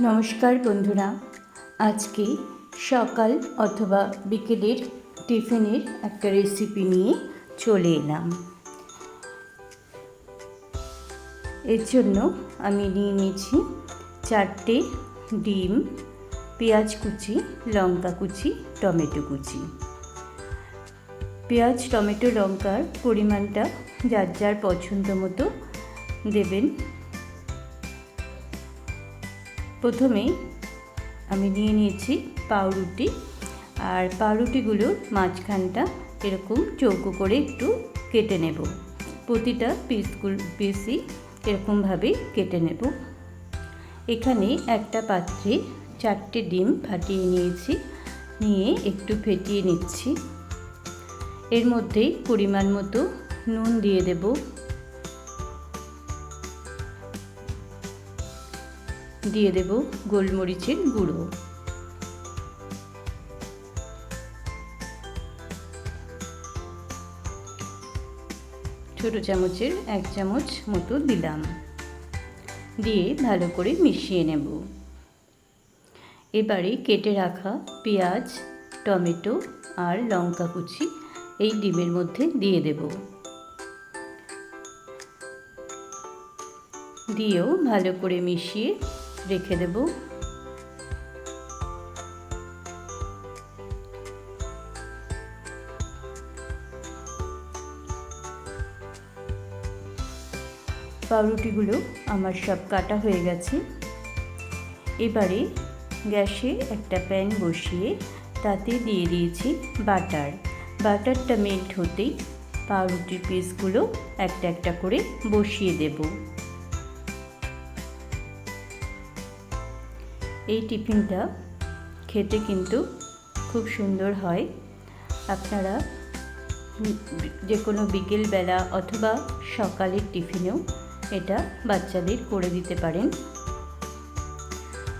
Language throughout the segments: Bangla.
নমস্কার বন্ধুরা। আজকে সকাল অথবা বিকেলের টিফিনের একটা রেসিপি নিয়ে চলে এলাম। এর জন্য আমি নিয়ে নিয়েছি চারটে ডিম, পেঁয়াজ কুচি, লঙ্কা কুচি, টমেটো কুচি। পেঁয়াজ, টমেটো, লঙ্কার পরিমাণটা যার যার পছন্দ মতো দেবেন। প্রথমে আমি নিয়ে নিয়েছি পাউরুটি আর পাউরুটিগুলোর মাঝখানটা এরকম চৌকো করে একটু কেটে নেব। প্রতিটা পিসগুলো পিসই এরকমভাবে কেটে নেব। এখানে একটা পাত্রে চারটে ডিম ফাটিয়ে নিয়েছি, নিয়ে একটু ফেটিয়ে নিচ্ছি। এর মধ্যেই পরিমাণ মতো নুন দিয়ে দেবো। দিয়ে দেব গোলমরিচের গুঁড়ো। ছোট চামচের এক চামচ মতো দিলাম। দিয়ে ভালো করে মিশিয়ে নেব। এবারে কেটে রাখা পেঁয়াজ, টমেটো আর লঙ্কা কুচি এই ডিমের মধ্যে দিয়ে দেব। দিয়েও ভালো করে মিশিয়ে রেখে দেব। পাউরুটিগুলো আমার সব কাটা হয়ে গেছে। এবারে গ্যাসে একটা প্যান বসিয়ে তাতে দিয়ে দিয়েছি বাটার। বাটারটা মেল্ট হতেই পাউরুটির পিসগুলো একটা একটা করে বসিয়ে দেবো। এই টিফিনটা খেতে কিন্তু খুব সুন্দর হয়। আপনারা যে কোনো বিকেলবেলা অথবা সকালের টিফিনেও এটা বাচ্চাদের করে দিতে পারেন।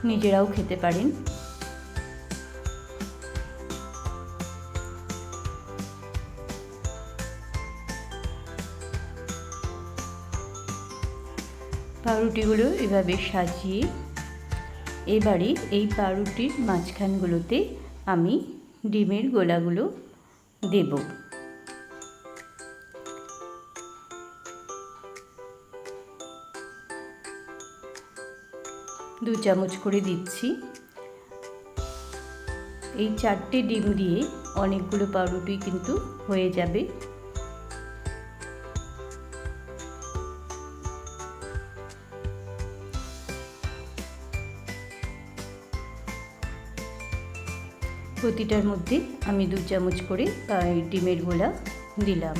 নিজেরাও খেতে পারেন। পাউরুটিগুলো এভাবে সাজিয়ে এবারে এই পাউরুটির মাঝখানগুলোতে আমি ডিমের গোলাগুলো দেব। দু চামচ করে দিচ্ছি। এই চারটে ডিম দিয়ে অনেকগুলো পাউরুটি কিন্তু হয়ে যাবে। প্রতিটার মধ্যে আমি দু চামচ করে ডিমের গোলা দিলাম।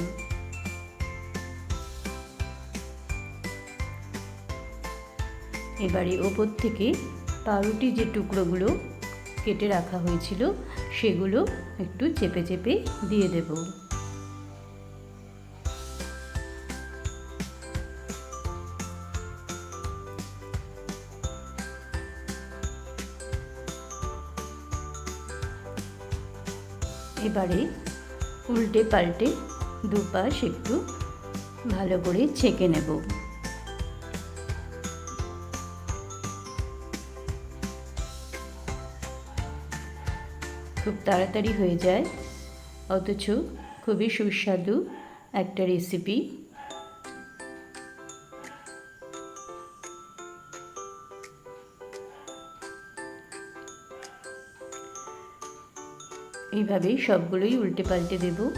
এবারে ওপর থেকে পাউরুটি যে টুকরোগুলো কেটে রাখা হয়েছিল, সেগুলো একটু চেপে চেপে দিয়ে দেবো। এবারে উল্টে পাল্টে দুপাশ একটু ভালো করে ছেঁকে নেব। খুব তাড়াতাড়ি হয়ে যায়, অথচ খুবই সুস্বাদু একটা রেসিপি এইভাবেই সবগুলোই উল্টে পাল্টে দেব।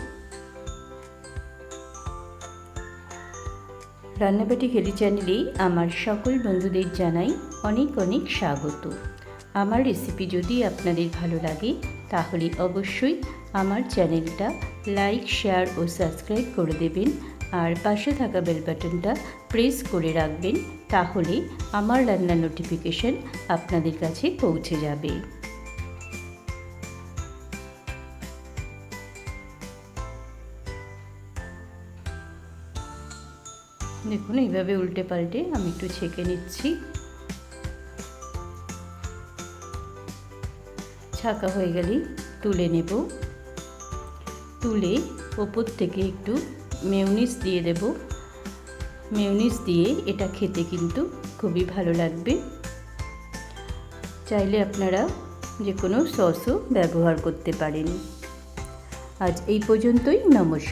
রান্নাবাটি খেলি চ্যানেলেই আমার সকল বন্ধুদের জানাই অনেক অনেক স্বাগত। আমার রেসিপি যদি আপনাদের ভালো লাগে, তাহলে অবশ্যই আমার চ্যানেলটা লাইক, শেয়ার ও সাবস্ক্রাইব করে দেবেন। আর পাশে থাকা বেল বাটনটা প্রেস করে রাখবেন, তাহলে আমার রান্নার নোটিফিকেশান আপনাদের কাছে পৌঁছে যাবে। দেখুন, এইভাবে উল্টে পাল্টে আমি একটু ছেঁকে নিচ্ছি। ছাকা হয়ে গেলেই তুলে নেব। তুলে ওপর থেকে একটু মেউনিস দিয়ে দেব। মেউনিস দিয়ে এটা খেতে কিন্তু খুবই ভালো লাগবে। চাইলে আপনারা যে কোনো সসও ব্যবহার করতে পারেন। আজ এই পর্যন্তই, নমস্কার।